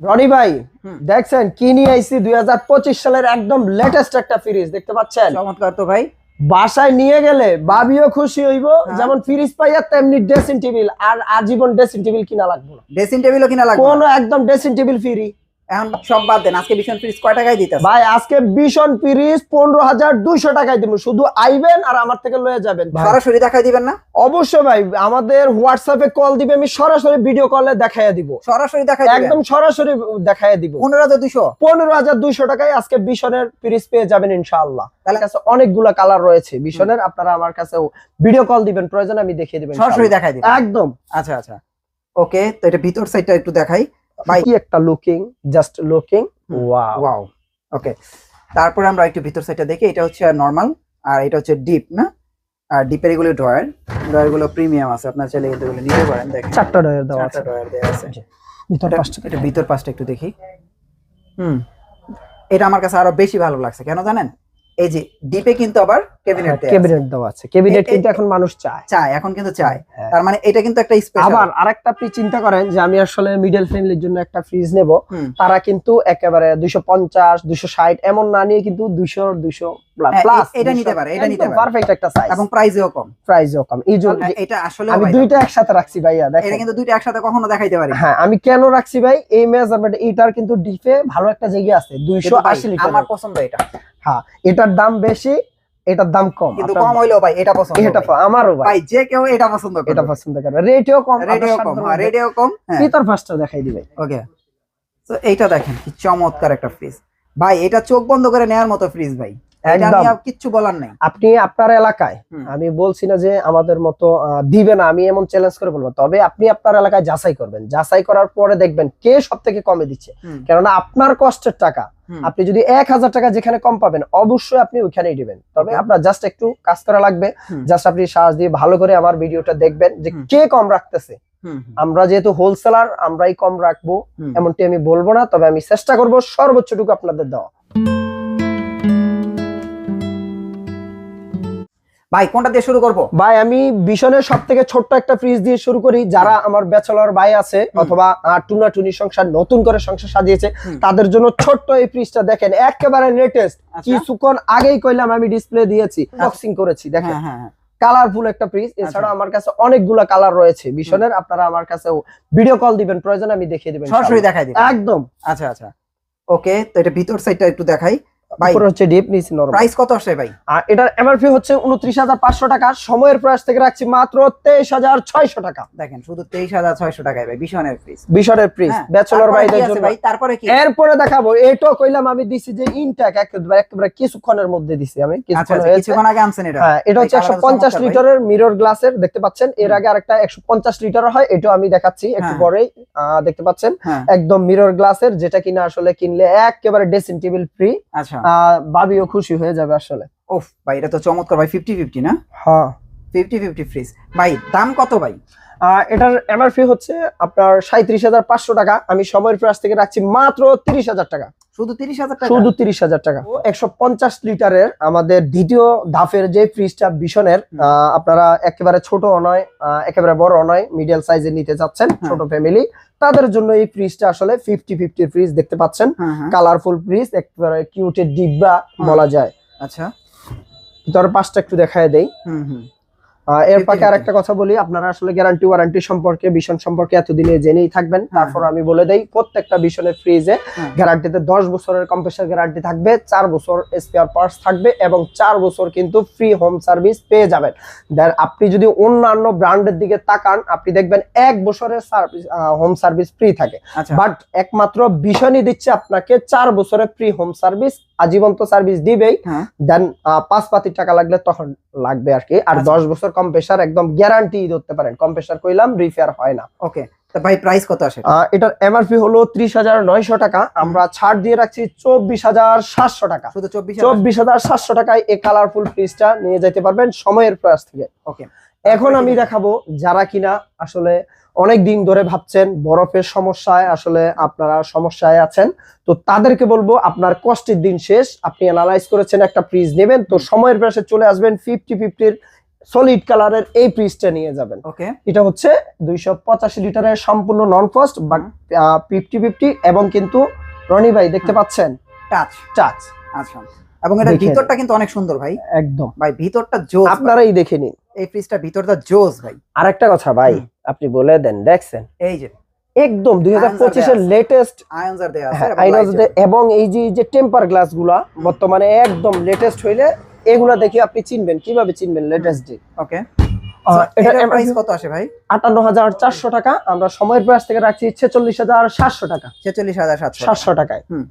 রনি ভাই দেখছেন কি নিয়ে আইছি? দুই সালের একদম লেটেস্ট একটা ফ্রিজ দেখতে পাচ্ছেন? চমৎকার তো ভাই। বাসায় নিয়ে গেলে বাবিও খুশি হইব হ্যাঁ। যেমন ফ্রিজ পাইয়া তেমনি ড্রেসিং টেবিল আর আজীবন ড্রেসিং টেবিল কিনা লাগবে না। ড্রেসিং টেবিলও কিনা লাগবে কোনো একদম ড্রেসিং টেবিল ফ্রি এখন সব বাদ দেন আজকে ভীষণ ফ্রিজ কয় টাকায় দিতে ভাই আজকে ভীষণ ফ্রিজ পনেরো হাজার দুইশো টাকায় দিব শুধু আইবেন আর আমার থেকে লয়ে যাবেন সরাসরি দেখাই দিবেন না? অবশ্যই ভাই আমাদের হোয়াটসঅ্যাপে কল দিবে আমি সরাসরি ভিডিও কলে দেখাইয়া দিব। সরাসরি দেখাই একদম সরাসরি দেখাইয়া দিব। পনেরো হাজার দুশো পনেরো হাজার দুইশো টাকায় আজকে বিশনের ফ্রিজ পেয়ে যাবেন ইনশাআল্লাহ। তাহলে- কাছে অনেকগুলা কালার রয়েছে বিশনের আপনারা আমার কাছে ভিডিও কল দিবেন প্রয়োজন আমি দেখিয়ে দিবেন সরাসরি দেখাই দিবেন। একদম। আচ্ছা আচ্ছা। ওকে তো এটা ভিতর সাইডটা একটু দেখাই। ভাই কি একটা looking just looking wow wow okay তারপরে আমরা একটু ভিতর সাইডটা দেখি এটা হচ্ছে নর্মাল আর এটা হচ্ছে ডিপ না? আর ডিপের এগুলো ড্রয়ার ড্রয়ারগুলো প্রিমিয়াম আছে আপনার চাইলে এগুলো নিতে পারেন দেখেন। চারটা ডয়ের দেওয়া আছে। ড্রয়ার দেওয়া আছে। ভিতর এটা- এটা ভিতর পাশটা একটু দেখি। হুম। এটা আমার কাছে আরও বেশি ভালো লাগছে কেন জানেন? এই যে ডিপে কিন্তু আবার ক্যাবিনেট ক্যাবিনেট দেওয়া আছে। ক্যাবিনেট কিন্তু এখন মানুষ চায়। চায় এখন কিন্তু চায়। হ্যাঁ। তার মানে এটা কিন্তু একটা স্পেশাল আবার আরেকটা আপনি চিন্তা করেন যে আমি আসলে মিডল ফ্যামিলির জন্য একটা ফ্রিজ নেব। তারা কিন্তু একেবারে দুইশো পঞ্চাশ দুইশো ষাট এমন না নিয়ে কিন্তু দুইশো দুইশো হ্যাঁ, প্লাস এটা নিতে পারে, এটা নিতে পারে। পারফেক্ট একটা সাইজ এবং প্রাইসেও কম। প্রাইসও কম। এই জন্য এটা আসলে আমি দুইটা একসাথে রাখছি ভাইয়া দেখেন। এটা কিন্তু দুইটা একসাথে কখনো দেখাইতে পারি হ্যাঁ আমি কেন রাখছি ভাই? এই মেজারমেন্ট এটার কিন্তু ডিপে ভালো একটা জায়গা আছে দুইশো কিন্তু ভাই, আশি লিটার আমার পছন্দ এটা। হ্যাঁ এটার দাম বেশি এটার দাম কম। কিন্তু কম হইল ভাই এটা পছন্দ এটা আমারও ভাই। ভাই যে কেউ এটা পছন্দ করে এটা পছন্দ করে রেটেও কম রেডিও কম হ্যাঁ রেডিও কম হ্যাঁ। ভিতর ফার্স্টটা দেখাই দিবে। ওকে তো এইটা দেখেন কি চমৎকার একটা ফ্রিজ ভাই এটা চোখ বন্ধ করে নেওয়ার মতো ফ্রিজ ভাই। কিচ্ছু বলার নাই। আপনি আপনার এলাকায় আমি বলছি না যে আমাদের মতো দিবে না আমি এমন চ্যালেঞ্জ করে বলব তবে আপনি আপনার এলাকায় যাচাই করবেন। যাচাই করার পরে দেখবেন কে সব থেকে কমে দিচ্ছে। কেননা আপনার কষ্টের টাকা আপনি যদি এক হাজার টাকা যেখানে কম পাবেন অবশ্যই আপনি ওইখানেই দিবেন। তবে আপনার জাস্ট একটু কাজ করা লাগবে। জাস্ট আপনি সাহস দিয়ে ভালো করে আমার ভিডিওটা দেখবেন যে কে কম রাখতেছে। আমরা যেহেতু হোলসেলার আমরাই কম রাখব। এমনটি আমি বলব না তবে আমি চেষ্টা করব সর্বোচ্চটুকু আপনাদের দেওয়া। ভাই কোনটা দিয়ে শুরু করব? ভাই আমি বিশনের সব থেকে ছোট্ট একটা ফ্রিজ দিয়ে শুরু করি। যারা আমার ব্যাচেলর ভাই আছে অথবা টুনা টুনি সংসার নতুন করে সংসার সাজিয়েছে তাদের জন্য ছোট্ট এই ফ্রিজটা দেখেন একেবারে লেটেস্ট আচ্ছা। কিছুক্ষণ আগেই কইলাম আমি ডিসপ্লে দিয়েছি বক্সিং করেছি দেখেন। হ্যাঁ হ্যাঁ হ্যাঁ। কালারফুল একটা ফ্রিজ। এছাড়া আচ্ছা। আমার কাছে অনেকগুলা কালার রয়েছে। বিশনের আপনারা আমার কাছে ভিডিও কল দিবেন প্রয়োজন আমি দেখিয়ে দিবেন সরাসরি দেখাই দিই একদম। আচ্ছা আচ্ছা। ওকে তো এটা ভিতর সাইডটা একটু দেখাই। উপরে হচ্ছে ডিপ নিচে নরমাল প্রাইস কত আসে ভাই? আর এটার এমআরপি হচ্ছে উনত্রিশ হাজার পাঁচশো টাকা। সময়ের প্রয়াস থেকে রাখছি মাত্র তেইশ হাজার ছয়শো টাকা। দেখেন শুধু তেইশ হাজার ছয়শো টাকায় ভাই ভীষণের ফ্রিজ বিশনের ফ্রিজ ব্যাচেলর ভাইদের জন্য। ভাই? তারপরে কি? এরপরে দেখাবো এটাও কইলাম আমি দিছি যে ইনটেক একেবারে একেবারে কিছুক্ষণের মধ্যে দিছি আমি আচ্ছা কিছুক্ষণ আচ্ছা, হয়েছে। কিছুক্ষণ আগে আনছেন এটা। হ্যাঁ এটা হচ্ছে একশো পঞ্চাশ। লিটারের মিরর গ্লাসের দেখতে পাচ্ছেন? এর আগে আরেকটা একশো পঞ্চাশ লিটার হয় এটা আমি দেখাচ্ছি একটু হ্যাঁ। পরেই। আহ, দেখতে পাচ্ছেন? হ্যাঁ। একদম মিরর গ্লাসের যেটা কিনা আসলে কিনলে একেবারে ড্রেসিং টেবিল ফ্রি আচ্ছা। বাবিও খুশি হয়ে যাবে আসলে। ওফ ভাই এটা তো চমৎকার ভাই ফিফটি ফিফটি না? হ্যাঁ। ফিফটি ফিফটি ফ্রিজ ভাই দাম কত ভাই? আহ, এটার এমআরপি হচ্ছে আপনার সাঁত্রিশ হাজার পাঁচশো টাকা। আমি সময়ের প্রাস থেকে রাখছি মাত্র তিরিশ হাজার টাকা। শুধু তিরিশ হাজার টাকা? শুধু তিরিশ হাজার টাকা। একশো পঞ্চাশ লিটারের আমাদের দ্বিতীয় ধাপের যে ফ্রিজটা আহ, আপনারা একেবারে ছোট নয় একেবারে বড় নয় মিডিয়াল সাইজের নিতে যাচ্ছেন। ছোট ফ্যামিলি তাদের জন্য এই ফ্রিজটা আসলে ফিফটি ফ্রিজ দেখতে পাচ্ছেন। কালারফুল ফ্রিজ একেবারে কিউটের ডিব্বা বলা যায়। আচ্ছা। ভিতরে পাঁচটা একটু দেখায় দেই। হুম হুম। এর 50 পাকে আর একটা কথা বলি আপনারা আসলে গ্যারান্টি ওয়ারেন্টি সম্পর্কে ভীষণ সম্পর্কে এতদিনে জেনেই থাকবেন। তারপর আমি বলে দেই প্রত্যেকটা ভীষণের ফ্রিজে হ্যাঁ। গ্যারান্টিতে দশ বছরের কম্প্রেসার গ্যারান্টি থাকবে চার বছর স্পেয়ার পার্টস থাকবে এবং চার বছর কিন্তু ফ্রি হোম সার্ভিস পেয়ে যাবেন। দেন আপনি যদি অন্যান্য ব্র্যান্ডের দিকে তাকান আপনি দেখবেন এক বছরের সার্ভিস হোম সার্ভিস ফ্রি থাকে। আচ্ছা। বাট একমাত্র ভীষণই দিচ্ছে আপনাকে চার বছরের ফ্রি হোম সার্ভিস আজীবন তো সার্ভিস দিবেই। হ্যাঁ। দেন পাঁচ পাতি টাকা লাগলে তখন লাগবে আর কি। আর আচ্ছা। দশ বছর কম্প্রেসার একদম গ্যারান্টি ধরতে পারেন। কম্প্রেসার কইলাম রিপেয়ার হয় না। ওকে ভাই প্রাইস কত আসে? এটার এমআরপি হলো ত্রিশ হাজার নয়শো টাকা। আমরা ছাড় দিয়ে রাখছি চব্বিশ হাজার সাতশো টাকা। শুধু চব্বিশ চব্বিশ হাজার সাতশো টাকায় এই কালারফুল ফ্রিজটা নিয়ে যেতে পারবেন সময়ের প্রয়াস থেকে। ওকে এখন আমি দেখাবো যারা কিনা আসলে অনেক দিন ধরে ভাবছেন বরফের সমস্যায় আসলে আপনারা সমস্যায় আছেন তো তাদেরকে বলব আপনার কষ্টের দিন শেষ। আপনি অ্যানালাইজ করেছেন একটা ফ্রিজ নেবেন তো সময়ের প্রাসে চলে আসবেন। ফিফটি ফিফটির সলিড কালারের এই ফ্রিজটা নিয়ে যাবেন। ওকে এটা হচ্ছে দুইশো পঁচাশি লিটারের সম্পূর্ণ নন ফ্রস্ট বা ফিফটি ফিফটি এবং কিন্তু রনি ভাই দেখতে পাচ্ছেন? টাচ টাচ আচ্ছা। এবং এটা ভিতরটা কিন্তু অনেক সুন্দর ভাই। একদম। ভাই ভিতরটা জোস আপনারাই দেখে নিন। এই ফ্রিজটা ভিতরটা জোস ভাই। আরেকটা কথা ভাই আপনি বলে দেন দেখছেন? এই যে। একদম দুই হাজার Answer পঁচিশের দেয়া আছে। লেটেস্ট আয়নজার দেয়া আছে। হ্যাঁ, এবং এই যে যে টেম্পার গ্লাসগুলা বর্তমানে একদম লেটেস্ট হইলে এগুলা দেখি আপনি চিনবেন কীভাবে চিনবেন লেটেস্ট ডে ওকে প্রাইস কত আসে ভাই? আটান্ন হাজার চারশো টাকা। আমরা সময়ের প্রাইস থেকে রাখছি ছেচল্লিশ হাজার সাতশো টাকা। ছেচল্লিশ হাজার সাতশো সাতশো টাকায়। হুম।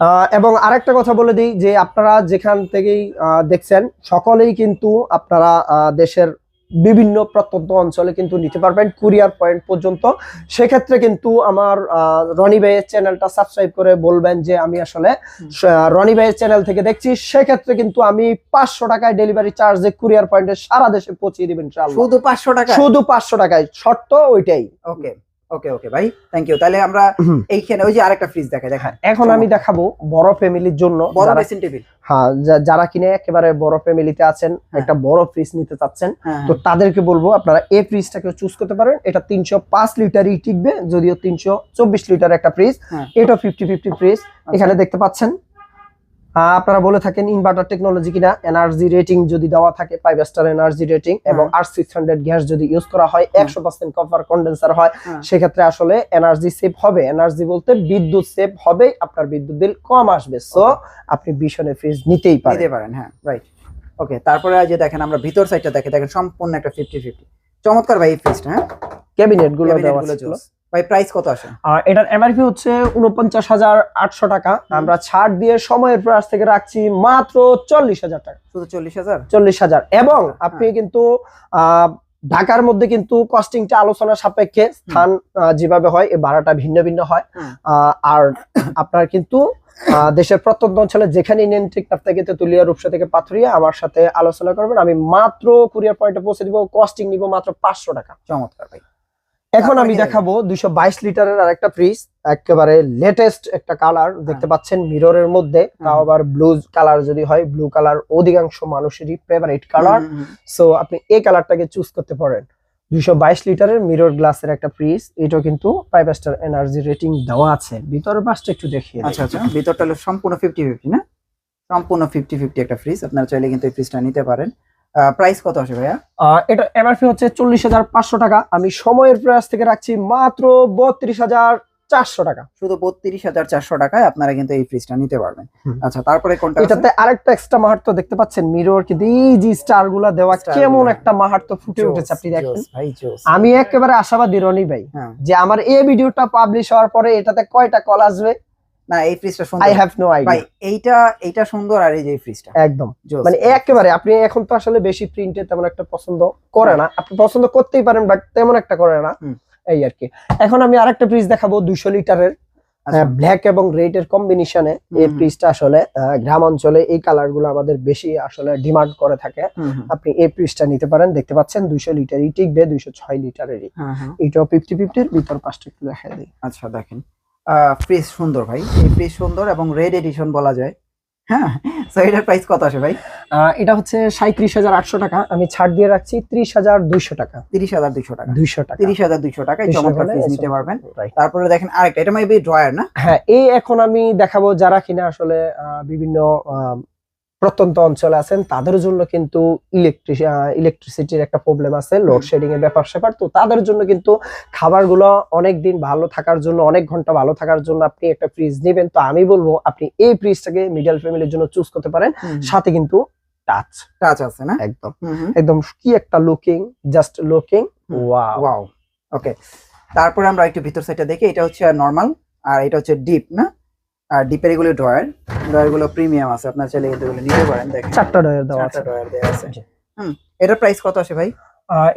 আহ, এবং আরেকটা কথা বলে দিই যে আপনারা যেখান থেকেই আহ, দেখছেন সকলেই কিন্তু আপনারা আহ, দেশের বিভিন্ন প্রত্যন্ত অঞ্চলে কিন্তু নিতে পারবেন কুরিয়ার পয়েন্ট পর্যন্ত। সেক্ষেত্রে কিন্তু আমার রনি ভাইয়ের চ্যানেলটা সাবস্ক্রাইব করে বলবেন যে আমি আসলে রনি ভাইয়ের চ্যানেল থেকে দেখছি। সেক্ষেত্রে কিন্তু আমি পাঁচশো টাকায় ডেলিভারি চার্জে কুরিয়ার পয়েন্টে সারা দেশে পৌঁছে দেবেন। শুধু পাঁচশো টাকা শুধু পাঁচশো টাকায়। শর্ত ওইটাই। ওকে ওকে ওকে ভাই থ্যাংক ইউ তাহলে আমরা এইখানে ওই যে আরেকটা ফ্রিজ দেখা দেখা। এখন আমি দেখাবো বড় ফ্যামিলির জন্য বড় যারা- ড্রেসিং টেবিল হ্যাঁ যারা কিনে একেবারে বড় ফ্যামিলিতে আছেন হ্যাঁ। একটা বড় ফ্রিজ নিতে চাচ্ছেন হ্যাঁ তো তাদেরকে বলব আপনারা এই ফ্রিজটাকে চুজ করতে পারেন। এটা তিনশো পাঁচ লিটারই টিকবে যদিও তিনশো চব্বিশ লিটার একটা ফ্রিজ হ্যাঁ। এটা ফিফটি ফিফটি ফ্রিজ এখানে দেখতে পাচ্ছেন আপনারা বলে থাকেন ইনভার্টার টেকনোলজি কিনা এনার্জি রেটিং যদি দেওয়া থাকে ফাইভ স্টার এনার্জি রেটিং এবং আর সিক্স হান্ড্রেড গ্যাস যদি ইউজ করা হয় একশো পার্সেন্ট কপার কন্ডেন্সার হয় হ্যাঁ। সেক্ষেত্রে আসলে এনার্জি সেভ হবে। এনার্জি বলতে বিদ্যুৎ সেভ হবে আপনার বিদ্যুৎ বিল কম আসবে। সো আপনি ভীষণের ফ্রিজ নিতেই পারেন। নিতে পারেন হ্যাঁ রাইট ওকে তারপরে যে দেখেন আমরা ভিতর সাইডটা দেখে দেখেন সম্পূর্ণ একটা ফিফটি ফিফটি চমৎকার ভাই এই ফ্রিজটা হ্যাঁ। ক্যাবিনেটগুলো দেওয়া ছিল। ভাই প্রাইস কত আসে? আর এটার এমআরপি হচ্ছে উনপঞ্চাশ হাজার আটশো টাকা। আমরা ছাড় দিয়ে সময়ের প্রাইস থেকে রাখছি মাত্র চল্লিশ হাজার টাকা। শুধু চল্লিশ হাজার? চল্লিশ হাজার। এবং হ্যাঁ। আপনি কিন্তু আহ, ঢাকার মধ্যে কিন্তু কস্টিংটা আলোচনা সাপেক্ষে স্থান যেভাবে হয় এই ভাড়াটা ভিন্ন ভিন্ন হয়। আর আপনার কিন্তু দেশের প্রত্যন্ত অঞ্চলে যেখানে নেন ঠিক আপনার থেকে তুলিয়া রূপসা থেকে পাথরিয়া আমার সাথে আলোচনা করবেন। আমি মাত্র কুরিয়ার পয়েন্টে পৌঁছে দিব কস্টিং নিব মাত্র পাঁচশো টাকা। চমৎকার ভাই। এখন আমি দেখাবো দুইশো বাইশ লিটারের আরেকটা ফ্রিজ একেবারে লেটেস্ট একটা কালার দেখতে পাচ্ছেন মিররের মধ্যে তাও আবার ব্লু কালার যদি হয় ব্লু কালার অধিকাংশ মানুষেরই ফেভারিট কালার। সো আপনি এই কালারটাকে চুজ করতে পারেন। দুইশো বাইশ লিটারের মিরর গ্লাসের একটা ফ্রিজ এটাও কিন্তু ফাইভ স্টার এনার্জি রেটিং দেওয়া আছে। ভিতরের পাশটা একটু দেখিয়ে আচ্ছা আচ্ছা ভিতরটা হলো সম্পূর্ণ ফিফটি ফিফটি না? সম্পূর্ণ ফিফটি ফিফটি একটা ফ্রিজ আপনারা চাইলে কিন্তু এই ফ্রিজটা নিতে পারেন। প্রাইস কত আসে ভাইয়া? এটা এমআরপি হচ্ছে চল্লিশ হাজার পাঁচশো টাকা। আমি সময়ের প্রাইস থেকে রাখছি মাত্র বত্রিশ হাজার চারশো টাকা। শুধু বত্রিশ হাজার চারশো টাকায় আপনারা কিন্তু এই ফ্রিজটা নিতে পারবেন। আচ্ছা তারপরে কোনটা এটাতে আরেকটা এক্সট্রা মাহাত্ম দেখতে পাচ্ছেন মিরর কিন্তু এই যে স্টারগুলা দেওয়া কেমন একটা মাহাত্ম ফুটে উঠেছে আপনি দেখেন। আমি একেবারে আশাবাদী রনি ভাই হ্যাঁ। যে আমার এই ভিডিওটা পাবলিশ হওয়ার পরে এটাতে কয়টা কল আসবে? না এই ফ্রিজটা আই সুন্দর। হ্যাভ নো ভাই এইটা এইটা সুন্দর আর এই যে ফ্রিজটা একদম। মানে একেবারে আপনি এখন তো আসলে বেশি প্রিন্টে তেমন একটা পছন্দ করে না। আপনি পছন্দ করতেই পারেন বাট তেমন একটা করে না। এই আর কি। এখন আমি আরেকটা ফ্রিজ দেখাবো দুইশো লিটারের। আচ্ছা, ব্ল্যাক এবং রেড এর কম্বিনেশনে এই। ফ্রিজটা আসলে গ্রাম অঞ্চলে এই কালারগুলো আমাদের বেশি আসলে ডিমান্ড করে থাকে। আপনি এই ফ্রিজটা নিতে পারেন। দেখতে পাচ্ছেন দুইশো লিটারই টিকবে দুইশো ছয় লিটারেরই। হ্যাঁ, হ্যাঁ। এটাও ফিফটি ফিফটির ভিতর পাঁচটা একটু দেখা দিই। আচ্ছা দেখেন। ফ্রিজ সুন্দর ভাই। এই প্রেস সুন্দর এবং রেড এডিশন বলা যায়। হ্যাঁ এটার প্রাইস কত আসে ভাই? এটা হচ্ছে সাঁত্রিশ হাজার আটশো টাকা। আমি ছাড় দিয়ে রাখছি ত্রিশ হাজার দুইশো টাকা। তিরিশ হাজার দুইশো টাকা। দুইশো টাকা। তিরিশ হাজার দুইশো টাকা 30 চমৎকার পিস নিতে পারবেন। তারপরে দেখেন আরেকটা এটা মেবি ড্রয়ার না? হ্যাঁ এই এখন আমি দেখাবো যারা কিনা আসলে বিভিন্ন প্রত্যন্ত অঞ্চলে আছেন তাদের জন্য কিন্তু ইলেকট্রিক ইলেকট্রিসিটির একটা প্রবলেম আছে লোডশেডিং এর ব্যাপার স্যাপার। তো তাদের জন্য কিন্তু খাবারগুলো অনেক দিন ভালো থাকার জন্য অনেক ঘণ্টা ভালো থাকার জন্য আপনি একটা ফ্রিজ নেবেন। তো আমি বলব আপনি এই ফ্রিজটাকে মিডল ফ্যামিলির জন্য চুজ করতে পারেন। সাথে কিন্তু টাচ টাচ আছে না? একদম। একদম কি একটা looking just looking wow wow okay তারপরে আমরা একটু ভিতর সাইডটা দেখি এটা হচ্ছে নর্মাল আর এটা হচ্ছে ডিপ না? আর ডিপের এগুলো ড্রয়ার ড্রয়ারগুলো প্রিমিয়াম আছে আপনার চাইলে এগুলো নিতে পারেন দেখেন। চারটা ডয়ের দেওয়া আছে। চারটা ড্রয়ার দেওয়া আছে হুম এটার প্রাইস কত আসে ভাই?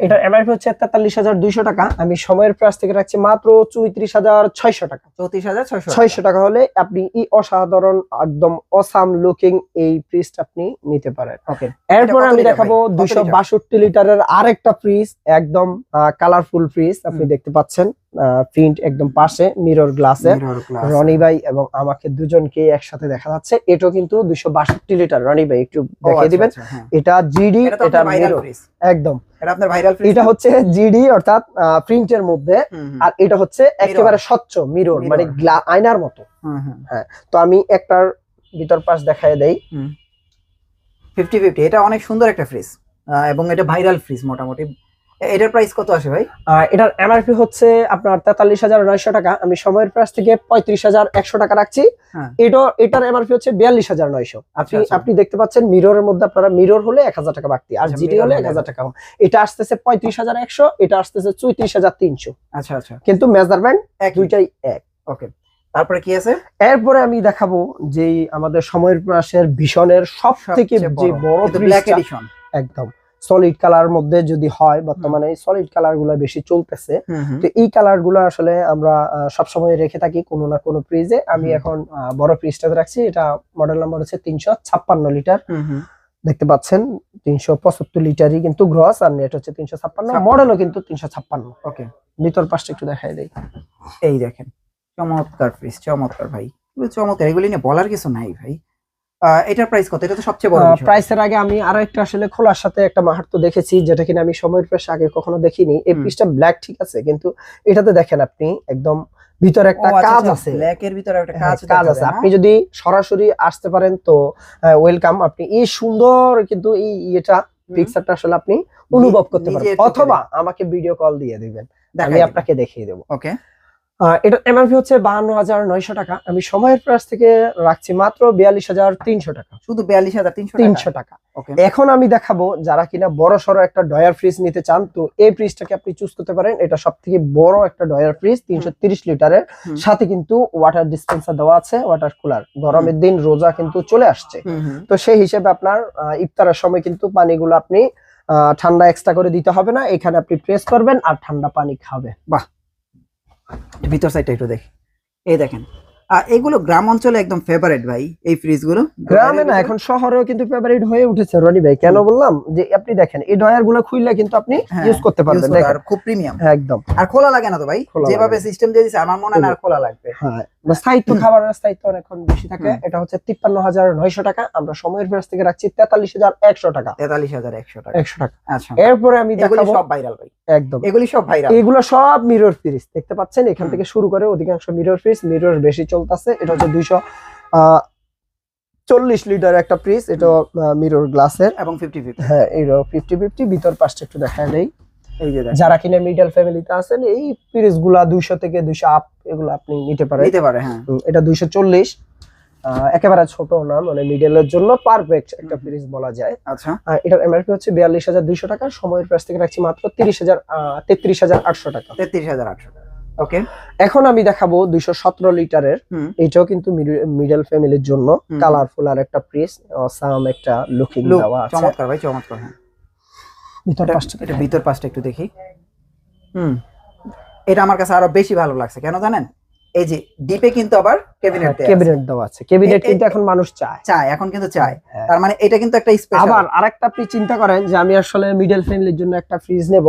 এটার এমআরপি হচ্ছে তেতাল্লিশ হাজার দুইশো টাকা। আমি সময়ের প্রাইস থেকে রাখছি মাত্র চৌত্রিশ হাজার ছয়শো টাকা। চৌত্রিশ হাজার ছয়শো ছয়শো টাকা হলে আপনি এই অসাধারণ একদম অসাম লুকিং এই ফ্রিজটা আপনি নিতে পারেন। ওকে এরপর আমি দেখাবো দুইশো? বাষট্টি লিটারের আরেকটা ফ্রিজ একদম কালারফুল ফ্রিজ আপনি দেখতে পাচ্ছেন। প্রিন্ট একদম পাশে মিরর glass। রনি ভাই এবং আমাকে দুজনকে একসাথে দেখা যাচ্ছে। এটাও কিন্তু দুইশো বাষট্টি লিটার রনি ভাই একটু দেখিয়ে আচ্ছা, দিবেন। আচ্ছা, হ্যাঁ। এটা জিডি এটা মিরর একদম। এটা হচ্ছে জিডি অর্থাৎ প্রিন্টের মধ্যে। আর এটা হচ্ছে একেবারে স্বচ্ছ মিরর মানে আয়নার মতো। তো আমি একটার ভিতর পাশ দেখায় দেই। ফিফটি ফিফটি এটা অনেক সুন্দর একটা ফ্রিজ এবং এটা ভাইরাল ফ্রিজ মোটামুটি। এটার প্রাইস কত আসে ভাই? এটার এমআরপি হচ্ছে আপনার তেতাল্লিশ হাজার নয়শো টাকা। আমি সময়ের প্রাইস থেকে পঁয়ত্রিশ হাজার একশো টাকা রাখছি। হ্যাঁ। এটা এটার এমআরপি হচ্ছে বিয়াল্লিশ হাজার নয়শো। আপনি আচ্ছা। আপনি দেখতে পাচ্ছেন মিররের মধ্যে আপনারা মিরর হলে এক হাজার টাকা বাড়তি। আর আচ্ছা, জিডি হলে হলে এক হাজার টাকা। এটা আসতেছে পঁয়ত্রিশ হাজার একশো এটা আসতেছে চৌত্রিশ হাজার তিনশো। আচ্ছা আচ্ছা। কিন্তু মেজারমেন্ট এক দুইটাই এক। ওকে তারপরে কি আছে? এরপরে আমি দেখাবো যে আমাদের সময়ের প্রাসের ভীষণের সব থেকে যে বড়। ব্ল্যাক এডিশন একদম। সলিড কালার মধ্যে যদি হয় বর্তমানে সলিড কালারগুলো বেশি চলতেছে। তো এই কালারগুলো আসলে আমরা সব সময় রেখে থাকি কোনো না কোনো ফ্রিজে আমি এখন বড় ফ্রিজটাতে রাখছি। এটা মডেল নাম্বার হচ্ছে তিনশো ছাপ্পান্ন লিটার দেখতে পাচ্ছেন তিনশো পঁচাত্তর লিটারই কিন্তু গ্রস আর নেট হচ্ছে তিনশো ছাপ্পান্ন। মডেলও কিন্তু তিনশো ছাপ্পান্ন। ওকে ভিতর পাশটা একটু দেখাই দেয় এই দেখেন চমৎকার ফ্রিজ চমৎকার ভাই। চমৎকার এগুলি নিয়ে বলার কিছু নাই ভাই। এটার প্রাইস কত? এটা তো সবচেয়ে বড়। প্রাইসের আগে আমি আরও একটা আসলে খোলার সাথে একটা মাহাত্ম দেখেছি যেটা কিনা আমি সময়ের প্রেস আগে কখনো দেখিনি। এই পিসটা ব্ল্যাক ঠিক আছে কিন্তু এটাতে দেখেন আপনি একদম ভিতরে একটা আচ্ছা, কাজ আচ্ছা, আছে। এর ভিতরে একটা হ্যাঁ, কাজ কাজ আছে। আপনি যদি সরাসরি আসতে পারেন তো ওয়েলকাম আপনি এই সুন্দর কিন্তু এই এটা। পিকচারটা আসলে আপনি অনুভব করতে পারবেন। অথবা আমাকে ভিডিও কল দিয়ে দিবেন। আমি আপনাকে দেখিয়ে দেবো। ওকে এটা এমআরপি হচ্ছে বাহান্ন হাজার নয়শো টাকা। আমি সময়ের প্রাইস থেকে রাখছি মাত্র বিয়াল্লিশ হাজার তিনশো টাকা। শুধু বিয়াল্লিশ হাজার তিনশো তিনশো টাকা। এখন আমি দেখাবো যারা কিনা বড় সড়ো একটা ডয়ার ফ্রিজ নিতে চান তো এই ফ্রিজটাকে আপনি চুজ করতে পারেন। এটা সব থেকে বড় একটা ডয়ার ফ্রিজ তিনশো তিরিশ লিটারের। সাথে কিন্তু ওয়াটার ডিসপেন্সার দেওয়া আছে ওয়াটার কুলার গরমের দিন রোজা কিন্তু চলে আসছে। তো সেই হিসেবে আপনার ইফতারের সময় কিন্তু পানিগুলো আপনি আহ, ঠান্ডা এক্সট্রা করে দিতে হবে না। এখানে আপনি প্রেস করবেন আর ঠান্ডা পানি খাবে ভিতর সাইডটা একটু দেখি। এই দেখেন। আর এগুলো গ্রাম অঞ্চলে একদম ফেভারিট ভাই এই ফ্রিজগুলো গ্রামে না এখন শহরেও কিন্তু ফেভারিট হয়ে উঠেছে রনি ভাই। কেন বললাম যে আপনি দেখেন এই ডয়ারগুলো খুললে কিন্তু আপনি হ্যাঁ, ইউজ করতে পারবেন দেখেন। খুব প্রিমিয়াম হ্যাঁ, একদম। আর খোলা লাগে না তো ভাই যেভাবে সিস্টেম দিয়ে দিছে আমার মনে হয় না আর খোলা লাগবে। হ্যাঁ স্থায়িত্ব খাবারের স্থায়িত্ব অনেকক্ষণ বেশি থাকে। এটা হচ্ছে তিপ্পান্ন হাজার নয়শো টাকা। আমরা সময়ের ফেরত থেকে রাখছি তেতাল্লিশ হাজার একশো টাকা। তেতাল্লিশ হাজার একশো টাকা। একশো টাকা। আচ্ছা। এরপরে আমি দেখাবো সব ভাইরাল ভাই। একদম। এগুলি সব ভাইরাল এগুলো সব মিরর ফ্রিজ দেখতে পাচ্ছেন? এখান থেকে শুরু করে অধিকাংশ মিরর ফ্রিজ মিরর বেশি চলতেছে। এটা হচ্ছে দুইশো চল্লিশ লিটার একটা ফ্রিজ এটা মিরর গ্লাসের এবং ফিফটি ফিফটি হ্যাঁ এইরো ফিফটি ফিফটি ভিতর পাশটা একটু দেখা নেই যারা কিনা মিডল ফ্যামিলিতে আছেন এই ফ্রিজগুলা দুইশো থেকে দুইশো আপ এগুলো আপনি নিতে পারেন। নিতে পারে হ্যাঁ। এটা দুইশো চল্লিশ। একেবারে ছোট না মানে মিডলের জন্য পারফেক্ট একটা। ফ্রিজ বলা যায়। আচ্ছা। এটার এমআরপি হচ্ছে বিয়াল্লিশ হাজার দুইশো টাকা সময়ের প্রাইস থেকে রাখছি মাত্র তিরিশ হাজার তেত্রিশ হাজার আটশো টাকা। তেত্রিশ হাজার আটশো ওকে এখন আমি দেখাবো দুইশো সতেরো লিটারের এটাও কিন্তু মিডল ফ্যামিলির জন্য কালারফুল আর একটা ফ্রিজ সাম একটা লুকিং দেওয়া আছে। চমৎকার ভাই চমৎকার হ্যাঁ। ভিতর পাশটা এটা ভিতর পাশটা একটু দেখি। হুম। এটা আমার কাছে আরও বেশি ভালো লাগছে কেন জানেন? এই যে ডিপে কিন্তু আবার ক্যাবিনেট ক্যাবিনেট দেওয়া আছে। ক্যাবিনেট কিন্তু এখন মানুষ চায়। চায় এখন কিন্তু চায়। হ্যাঁ। তার মানে এটা কিন্তু একটা স্পেশাল আবার আরেকটা আপনি চিন্তা করেন যে আমি আসলে মিডল ফ্যামিলির জন্য একটা ফ্রিজ নেব।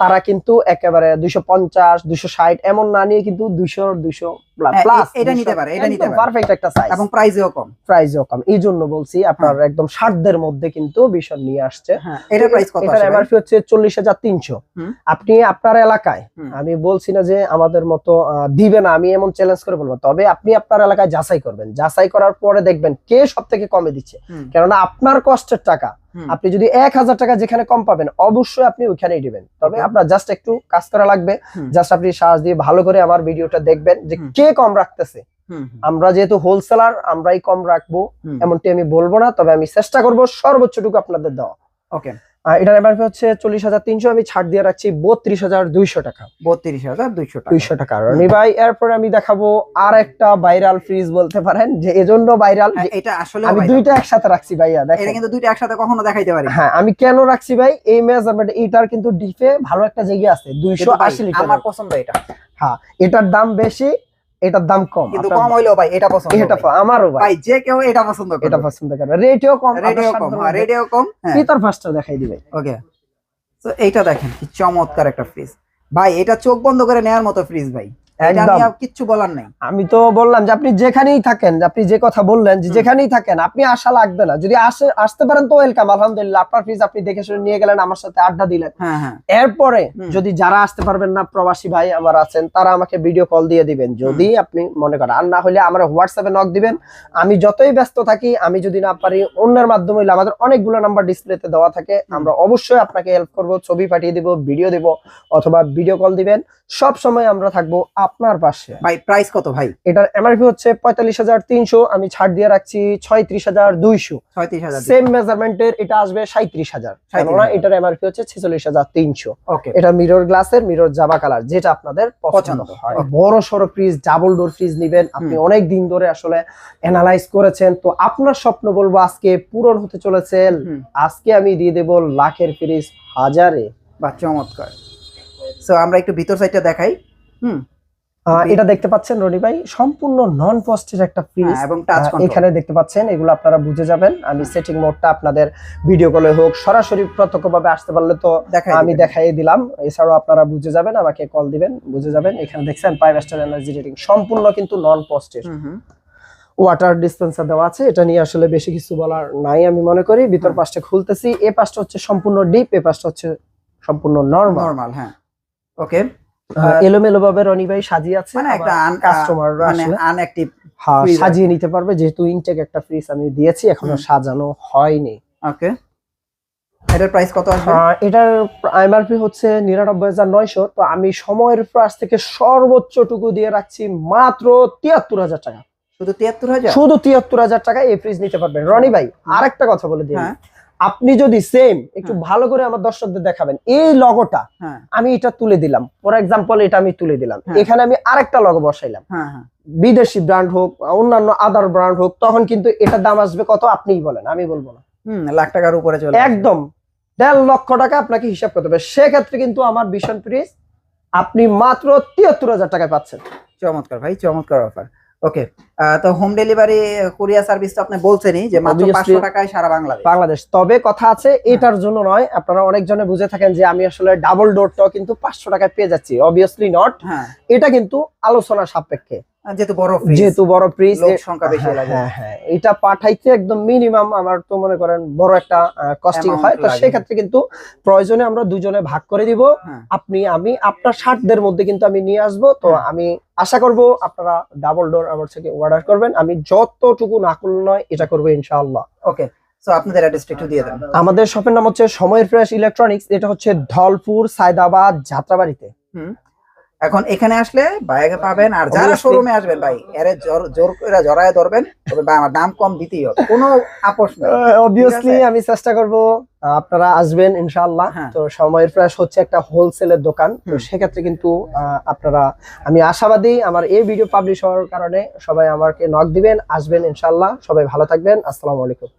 তারা কিন্তু একেবারে দুইশো পঞ্চাশ দুইশো ষাট এমন না নিয়ে কিন্তু দুইশো দুইশো হ্যাঁ, প্লাস এটা নিতে পারে, এটা নিতে পারে। পারফেক্ট একটা সাইজ এবং প্রাইসেও কম। প্রাইসও কম। এই জন্য বলছি আপনার একদম সাধ্যের মধ্যে কিন্তু নিয়ে আসছে। হ্যাঁ প্রাইস কত এটার এমআরপি হচ্ছে চল্লিশ হাজার তিনশো। হুম। আপনি আপনার এলাকায় আমি বলছি না যে আমাদের মতো দিবে না আমি এমন চ্যালেঞ্জ করে বলব তবে আপনি আপনার এলাকায় যাচাই করবেন। যাচাই করার পরে দেখবেন কে সব থেকে কমে দিচ্ছে। কেননা আপনার কষ্টের টাকা আপনি যদি এক হাজার টাকা যেখানে কম পাবেন অবশ্যই আপনি ওইখানেই দিবেন। তবে আপনার জাস্ট একটু কাজ করা লাগবে। জাস্ট আপনি সার্চ দিয়ে ভালো করে আমার ভিডিওটা দেখবেন যে কে কম রাখতেছে। আমরা যেহেতু হোলসেলার আমরাই কম রাখব। এমনটি আমি বলব না তবে আমি চেষ্টা করব সর্বোচ্চটুকু আপনাদের দেওয়া। ওকে এটার এমআরপি হচ্ছে চল্লিশ হাজার তিনশো আমি ছাড় দিয়ে রাখছি বত্রিশ হাজার দুইশো টাকা। বত্রিশ হাজার দুইশো দুইশো টাকা। রনি ভাই এরপরে আমি দেখাবো আর একটা ভাইরাল ফ্রিজ বলতে পারেন যে এজন্য ভাইরাল হ্যাঁ, এটা আসলে আমি দুইটা একসাথে রাখছি ভাইয়া এটা দেখেন কিন্তু দুইটা একসাথে কখনো দেখাইতে পারি। হ্যাঁ আমি কেন রাখছি ভাই? এই মেজারমেন্ট এটার কিন্তু ডিপে ভালো একটা জায়গা আছে দুইশো আশি লিটার আমার পছন্দ এটা। হ্যাঁ এটার দাম বেশি এটার দাম কম। কিন্তু কম হইল ভাই এটা পছন্দ এটা। আমারও ভাই। ভাই যে কেউ এটা পছন্দ এটা পছন্দ করে রেডিও কম রেডিও কম হ্যাঁ রেডিও কম হ্যাঁ। পিতর ফার্স্টটা দেখাই দিবে। ওকে তো এইটা দেখেন কি চমৎকার একটা ফ্রিজ ভাই এটা চোখ বন্ধ করে নেওয়ার মতো ফ্রিজ ভাই। কিচ্ছু বলার নাই। আমি তো বললাম যে আপনি যেখানেই থাকেন আপনি যে কথা বললেন যে যেখানেই থাকেন আপনি আশা লাগবে না। যদি আসতে পারেন তো ওয়েলকাম আলহামদুলিল্লাহ। আপনার ফ্রিজ আপনি দেখে শুনে নিয়ে গেলেন আমার সাথে আড্ডা দিলেন। হ্যাঁ হ্যাঁ। এরপরে যদি যারা আসতে পারবেন না প্রবাসী ভাই আমার আছেন তারা আমাকে ভিডিও কল দিয়ে দিবেন। যদি আপনি মনে করেন আর না হলে আমার হোয়াটসঅ্যাপে নক দিবেন। আমি যতই ব্যস্ত থাকি আমি যদি না পারি অন্যের মাধ্যমে আমাদের অনেকগুলো নাম্বার ডিসপ্লেতে দেওয়া থাকে। আমরা অবশ্যই আপনাকে হেল্প করব ছবি পাঠিয়ে দিব ভিডিও দিব অথবা ভিডিও কল দিবেন। সব সময় আমরা থাকব আপনার পাশে। ভাই প্রাইস কত ভাই? এটার এমআরপি হচ্ছে পঁয়তাল্লিশ হাজার তিনশো আমি ছাড় দিয়ে রাখছি ছয়ত্রিশ হাজার দুইশো। সেম মেজারমেন্টের এটা আসবে সাঁত্রিশ হাজার। কেননা এটার এমআরপি হচ্ছে ছেচল্লিশ হাজার তিনশো। ওকে এটা মিরর গ্লাসের মিরর জাবা কালার যেটা আপনাদের পছন্দ পছন্দ। হয়। বড় সড়ো ফ্রিজ ডাবল ডোর ফ্রিজ নিবেন। আপনি অনেক দিন ধরে আসলে অ্যানালাইজ করেছেন। তো আপনার স্বপ্ন বলব আজকে পূরণ হতে চলেছে আজকে আমি দিয়ে দেব লাখের ফ্রিজ হাজারে। বা চমৎকার। সো আমরা একটু ভিতর সাইডটা দেখাই। হুম। এটা দেখতে পাচ্ছেন রনি ভাই সম্পূর্ণ নন পস্টের একটা ফ্রিজ হ্যাঁ, এবং এখানে দেখতে পাচ্ছেন এগুলো আপনারা বুঝে যাবেন। আমি সেটিং মোডটা আপনাদের ভিডিও কলে হোক সরাসরি প্রত্যক্ষভাবে আসতে পারলে তো দেখাই আমি দেখাই দিলাম। এছাড়াও আপনারা বুঝে যাবেন আমাকে কল দিবেন বুঝে যাবেন। এখানে দেখছেন ফাইভ স্টার এনার্জি রেটিং সম্পূর্ণ কিন্তু নন পস্টের ওয়াটার ডিসপেন্সার দেওয়া আছে এটা নিয়ে আসলে বেশি কিছু বলার নাই আমি মনে করি। ভিতর পাশটা খুলতেছি এ পাশটা হচ্ছে সম্পূর্ণ ডিপ এ পাশটা হচ্ছে সম্পূর্ণ নর্মাল নরমাল হ্যাঁ। ওকে এলোমেলো ভাবে রনি ভাই সাজিয়ে আছে মানে একটা কাস্টমার মানে আনঅ্যাক্টিভ হ্যাঁ, সাজিয়ে নিতে পারবে যেহেতু ইনটেক একটা ফ্রিজ আমি দিয়েছি এখনও সাজানো হয়নি। ওকে এটার প্রাইস কত আসবে? এটার এমআরপি হচ্ছে নিরানব্বই হাজার নয়শো তো আমি সময়ের প্রাস থেকে সর্বোচ্চটুকু দিয়ে রাখছি মাত্র তিয়াত্তর হাজার টাকা। শুধু তিয়াত্তর হাজার? শুধু তিয়াত্তর হাজার টাকা এই ফ্রিজ নিতে পারবেন। রনি ভাই আরেকটা কথা বলে দিই। হ্যাঁ। আপনি যদি সেম একটু হ্যাঁ। ভালো করে আমার দর্শকদের দেখাবেন এই লগোটা হ্যাঁ। আমি এটা তুলে দিলাম। ফর এক্সাম্পল এটা আমি তুলে দিলাম। হ্যাঁ। এখানে আমি আরেকটা লগো বসাইলাম। বিদেশি ব্র্যান্ড হোক অন্যান্য আদার ব্র্যান্ড হোক তখন কিন্তু এটার দাম আসবে কত আপনিই বলেন আমি বলব না। লাখ টাকার উপরে চলে একদম। দেড় লক্ষ টাকা আপনাকে হিসাব করতে হবে। সেক্ষেত্রে কিন্তু আমার ভীষণ ফ্রিজ আপনি মাত্র তিয়াত্তর হাজার টাকায় পাচ্ছেন। চমৎকার ভাই চমৎকার অফার ওকে তো হোম ডেলিভারি কুরিয়ার সার্ভিস তো আপনি বলছেনই যে মাত্র Obviously- পাঁচশো টাকায় সারা বাংলাদেশ। বাংলাদেশ। তবে কথা আছে এটার জন্য নয় আপনারা অনেক জনে বুঝে থাকেন যে আমি আসলে ডাবল ডোরটাও কিন্তু পাঁচশো টাকায় পেয়ে যাচ্ছি। অবভিয়াসলি নট হ্যাঁ। এটা কিন্তু আলোচনা সাপেক্ষে। যেহেতু বড় ফ্রিজ যেহেতু বড় ফ্রিজ সংখ্যা বেশি লাগে। হ্যাঁ হ্যাঁ এটা পাঠাইতে একদম মিনিমাম আমার তো মনে করেন বড় একটা কস্টিং হয়। তো কিন্তু প্রয়োজনে আমরা দুজনে ভাগ করে দিব। হ্যাঁ। আপনি আমি আপনার স্বার্থের মধ্যে কিন্তু আমি নিয়ে আসব। তো হ্যাঁ। আমি আশা করব আপনারা ডাবল ডোর আমার থেকে অর্ডার করবেন। আমি যতটুকু নাকুল নয় এটা করব ইনশাআল্লাহ। ওকে সো আপনাদের অ্যাড্রেসটা একটু দিয়ে দেন। আমাদের শপের নাম হচ্ছে সময়ের ফ্রেশ ইলেকট্রনিক্স এটা হচ্ছে ধলপুর সায়দাবাদ যাত্রাবাড়িতে। এখন এখানে আসলে বাইরে পাবেন আর যারা শোরুমে আসবেন ভাই এর জোর করে জড়ায় ধরবেন তবে ভাই আমার দাম কম দিতেই হবে কোনো আপোষ নেই। অবভিয়াসলি আমি চেষ্টা করব আপনারা আসবেন ইনশাআল্লাহ। হ্যাঁ। তো সময়ের ফ্রেশ হচ্ছে একটা হোলসেলের দোকান তো। সেক্ষেত্রে কিন্তু আপনারা আমি আশাবাদী আমার এই ভিডিও পাবলিশ হওয়ার কারণে সবাই আমাকে নক দিবেন আসবেন ইনশাআল্লাহ। সবাই ভালো থাকবেন আসসালামু আলাইকুম।